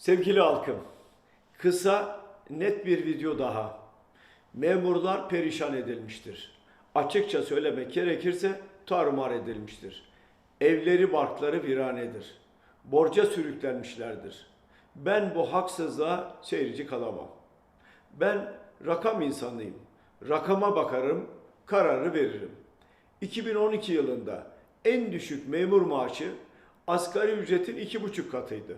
Sevgili halkım, kısa net bir video daha. Memurlar perişan edilmiştir. Açıkça söylemek gerekirse tarumar edilmiştir. Evleri barkları viranedir. Borca sürüklenmişlerdir. Ben bu haksızlığa seyirci kalamam. Ben rakam insanıyım. Rakama bakarım, kararı veririm. 2012 yılında en düşük memur maaşı asgari ücretin iki buçuk katıydı.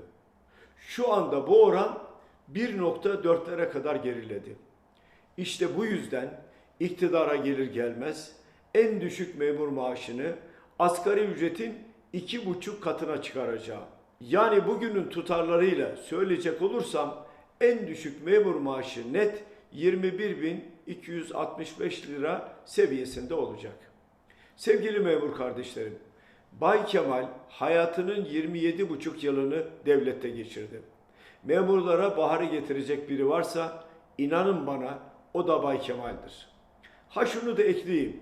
Şu anda bu oran 1.4'lere kadar geriledi. İşte bu yüzden iktidara gelir gelmez en düşük memur maaşını asgari ücretin iki buçuk katına çıkaracağım. Yani bugünün tutarlarıyla söyleyecek olursam en düşük memur maaşı net 21.265 lira seviyesinde olacak. Sevgili memur kardeşlerim, Bay Kemal hayatının 27,5 yılını devlette geçirdi. Memurlara baharı getirecek biri varsa inanın bana o da Bay Kemal'dir. Ha şunu da ekleyeyim.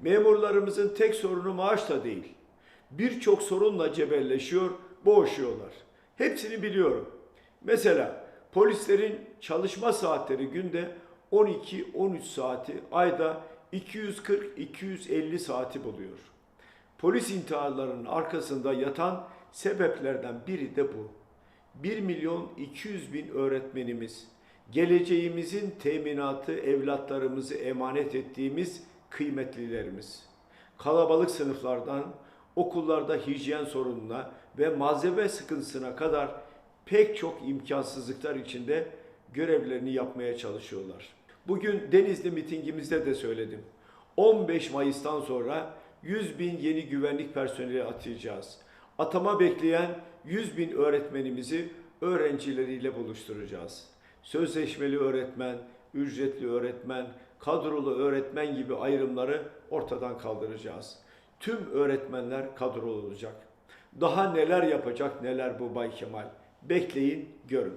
Memurlarımızın tek sorunu maaş da değil. Birçok sorunla cebelleşiyor, boğuşuyorlar. Hepsini biliyorum. Mesela polislerin çalışma saatleri günde 12-13 saati, ayda 240-250 saati buluyor. Polis intiharlarının arkasında yatan sebeplerden biri de bu. 1 milyon 200 bin öğretmenimiz, geleceğimizin teminatı evlatlarımızı emanet ettiğimiz kıymetlilerimiz. Kalabalık sınıflardan okullarda hijyen sorununa ve malzeme sıkıntısına kadar pek çok imkansızlıklar içinde görevlerini yapmaya çalışıyorlar. Bugün Denizli mitingimizde de söyledim. 15 Mayıs'tan sonra 100 bin yeni güvenlik personeli atayacağız. Atama bekleyen 100 bin öğretmenimizi öğrencileriyle buluşturacağız. Sözleşmeli öğretmen, ücretli öğretmen, kadrolu öğretmen gibi ayrımları ortadan kaldıracağız. Tüm öğretmenler kadrolu olacak. Daha neler yapacak neler bu Bay Kemal. Bekleyin, görün.